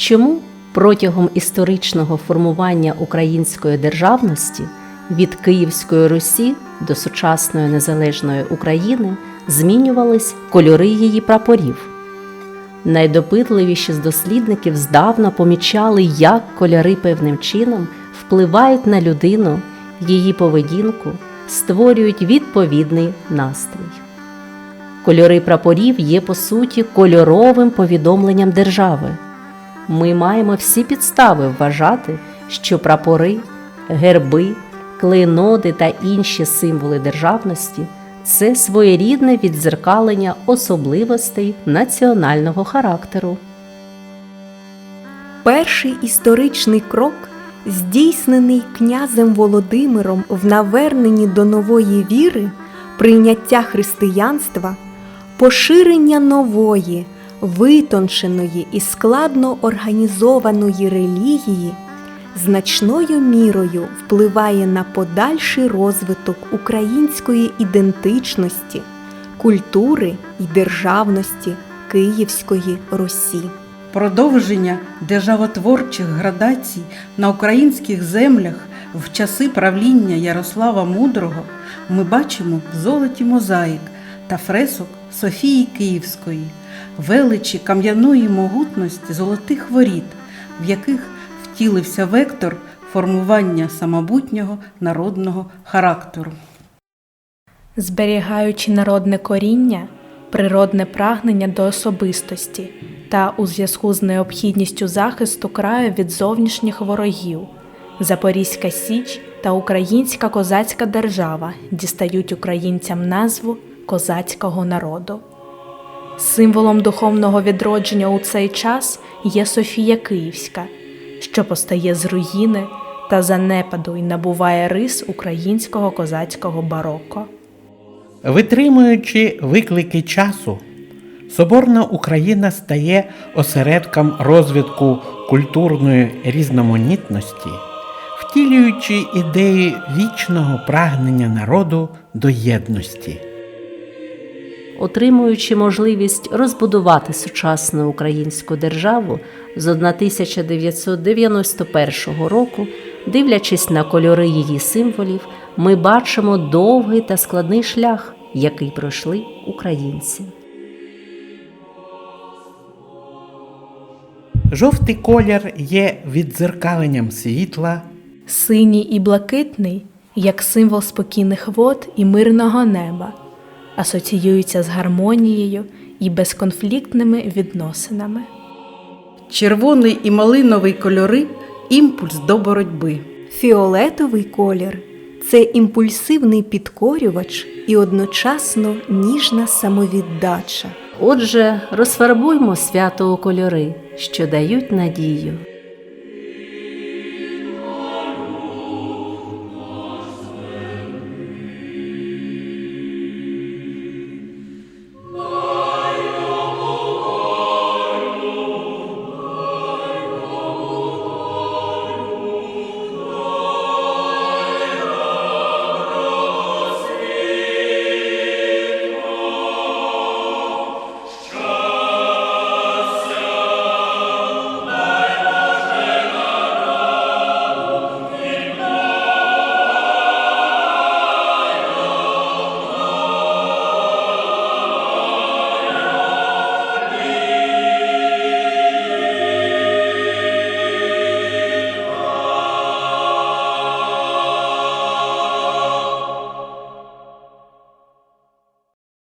Чому протягом історичного формування української державності від Київської Русі до сучасної незалежної України змінювались кольори її прапорів? Найдопитливіші з дослідників здавна помічали, як кольори певним чином впливають на людину, її поведінку, створюють відповідний настрій. Кольори прапорів є по суті кольоровим повідомленням держави. Ми маємо всі підстави вважати, що прапори, герби, клейноди та інші символи державності це своєрідне віддзеркалення особливостей національного характеру. Перший історичний крок, здійснений князем Володимиром в наверненні до нової віри, прийняття християнства, поширення нової, витонченої і складно організованої релігії, значною мірою впливає на подальший розвиток української ідентичності, культури і державності Київської Русі. Продовження державотворчих градацій на українських землях в часи правління Ярослава Мудрого ми бачимо в золоті мозаїк та фресок Софії Київської, величі кам'яної могутності золотих воріт, в яких втілився вектор формування самобутнього народного характеру. зберігаючи народне коріння, природне прагнення до особистості та у зв'язку з необхідністю захисту краю від зовнішніх ворогів, Запорізька Січ та Українська козацька держава дістають українцям назву козацького народу. Символом духовного відродження у цей час є Софія Київська, що постає з руїни та занепаду і набуває рис українського козацького бароко. Витримуючи виклики часу, Соборна Україна стає осередком розвитку культурної різноманітності, втілюючи ідеї вічного прагнення народу до єдності. Отримуючи можливість розбудувати сучасну українську державу з 1991 року, дивлячись на кольори її символів, ми бачимо довгий та складний шлях, який пройшли українці. Жовтий колір є віддзеркаленням світла, Синій і блакитний, як символ спокійних вод і мирного неба, асоціюються з гармонією і безконфліктними відносинами. Червоний і малиновий кольори імпульс до боротьби. Фіолетовий колір це імпульсивний підкорювач і одночасно ніжна самовіддача. Отже, розфарбуймо свято у кольори, що дають надію.